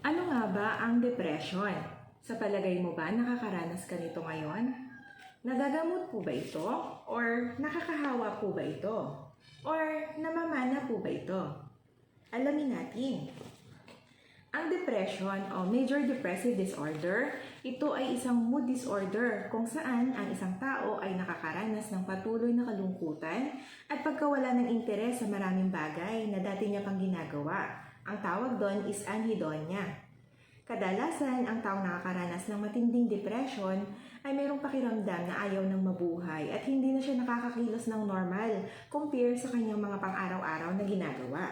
Ano nga ba ang depression? Sa palagay mo ba nakakaranas ka nito ngayon? Nagagamot po ba ito? Or nakakahawa po ba ito? Or namamana po ba ito? Alamin natin. Ang depression o major depressive disorder, ito ay isang mood disorder kung saan ang isang tao ay nakakaranas ng patuloy na kalungkutan at pagkawala ng interes sa maraming bagay na dati niya pang ginagawa. Ang tawag doon is anhedonia. Kadalasan, ang taong nakakaranas ng matinding depression ay mayroong pakiramdam na ayaw ng mabuhay at hindi na siya nakakakilos ng normal compare sa kanyang mga pang-araw-araw na ginagawa.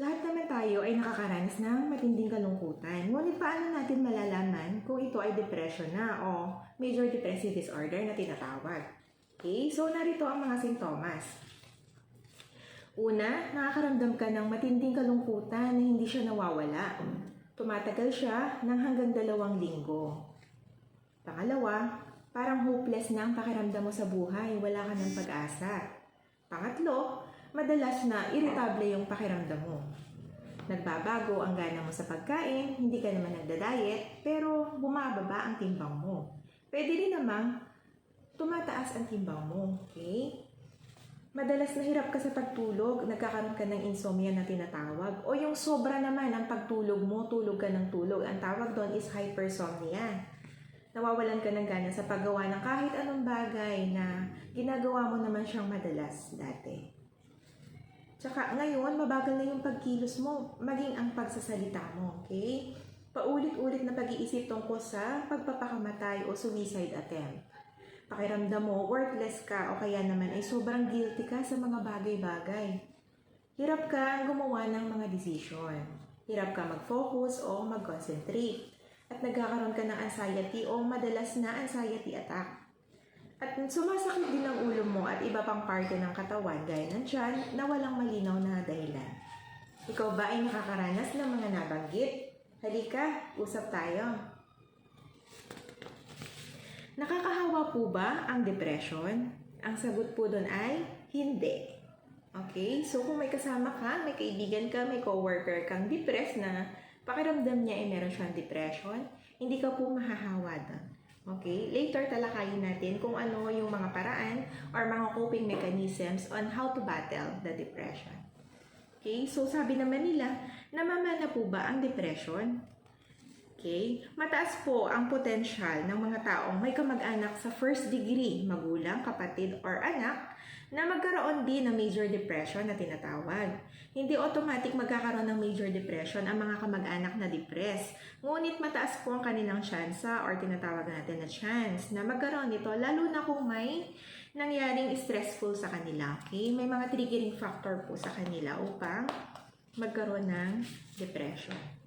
Lahat naman tayo ay nakakaranas ng matinding kalungkutan. Ngunit paano natin malalaman kung ito ay depression na o major depressive disorder na tinatawag? Okay, so narito ang mga sintomas. Una, nakakaramdam ka ng matinding kalungkutan na hindi siya nawawala. Tumatagal siya ng hanggang dalawang linggo. Pangalawa, parang hopeless na ang pakiramdam mo sa buhay, wala ka ng pag-asa. Pangatlo, madalas na irritable yung pakiramdam mo. Nagbabago ang gana mo sa pagkain, hindi ka naman nagda-diet, pero bumababa ang timbang mo. Pwede rin namang tumataas ang timbang mo, okay? Madalas nahirap ka sa pagtulog, nagkakaroon ka ng insomnia na tinatawag. O yung sobra naman ang pagtulog mo, tulog ka ng tulog. Ang tawag doon is hypersomnia. Nawawalan ka ng gana sa paggawa ng kahit anong bagay na ginagawa mo naman siyang madalas dati. Tsaka ngayon, mabagal na yung pagkilos mo, maging ang pagsasalita mo, okay? Paulit-ulit na pag-iisip tungkol sa pagpapakamatay o suicide attempt. Pakiramdam mo, worthless ka o kaya naman ay sobrang guilty ka sa mga bagay-bagay. Hirap ka gumawa ng mga desisyon. Hirap ka mag-focus o mag-concentrate. At nagkakaroon ka ng anxiety o madalas na anxiety attack. At sumasakit din ang ulo mo at iba pang parte ng katawan gaya ng tiyan na walang malinaw na dahilan. Ikaw ba ay nakakaranas ng mga nabanggit? Halika, usap tayo. Nakakahawa po ba ang depression? Ang sagot po doon ay hindi. Okay? So kung may kasama ka, may kaibigan ka, may coworker kang depressed na pakiramdam niya ay meron siyang depression, hindi ka po mahahawa doon. Okay? Later talakayin natin kung ano yung mga paraan or mga coping mechanisms on how to battle the depression. Okay? So sabi naman nila, namamana po ba ang depression? Okay? Mataas po ang potensyal ng mga taong may kamag-anak sa first degree, magulang, kapatid, or anak, na magkaroon din ng major depression na tinatawag. Hindi automatic magkakaroon ng major depression ang mga kamag-anak na depressed. Ngunit mataas po ang kanilang tsansa or tinatawag natin na chance na magkaroon nito lalo na kung may nangyaring stressful sa kanila. Okay? May mga triggering factor po sa kanila upang magkaroon ng depression.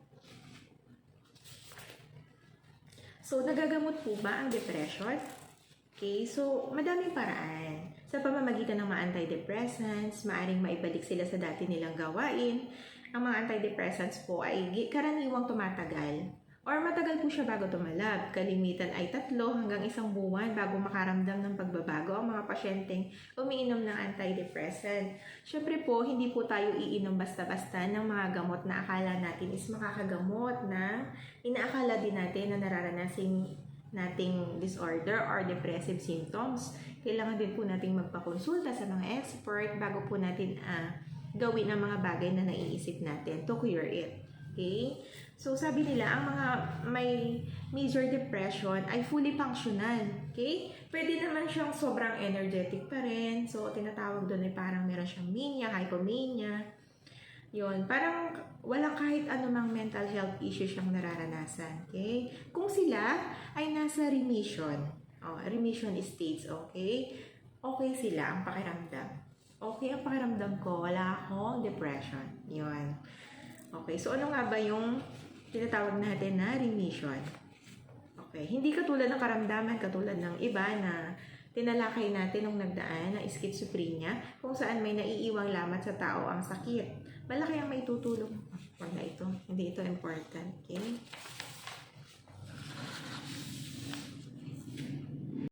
So, nagagamot po ba ang depression? Okay, so madaming paraan. Sa pamamagitan ng mga antidepressants, maaring maibalik sila sa dati nilang gawain. Ang mga antidepressants po ay karaniwang tumatagal or matagal po siya bago tumalab. Kalimitan ay tatlo hanggang isang buwan bago makaramdam ng pagbabago ang mga pasyenteng umiinom ng antidepressant. Siyempre po, hindi po tayo iinom basta-basta ng mga gamot na akala natin is makakagamot na inaakala din natin na nararanasin nating disorder or depressive symptoms. Kailangan din po nating magpakonsulta sa mga expert bago po natin ah, gawin ang mga bagay na naiisip natin to cure it. Okay? So, sabi nila, ang mga may major depression ay fully functional. Okay? Pwede naman siyang sobrang energetic pa rin. So, tinatawag doon ay parang meron siyang mania, hypomania. Yun, parang walang kahit anumang mental health issue siyang nararanasan. Okay? Kung sila ay nasa remission, oh, remission states, okay? Okay sila ang pakiramdam. Okay ang pakiramdam ko, wala akong depression. Yun. Okay, so ano nga ba yung tinatawag natin na remission? Okay, hindi katulad ng karamdaman, katulad ng iba na tinalakay natin nung nagdaan na schizophrenia, kung saan may naiiwang lamat sa tao ang sakit. Malaki ang maitutulong. Wag na ito. Hindi ito important. Okay?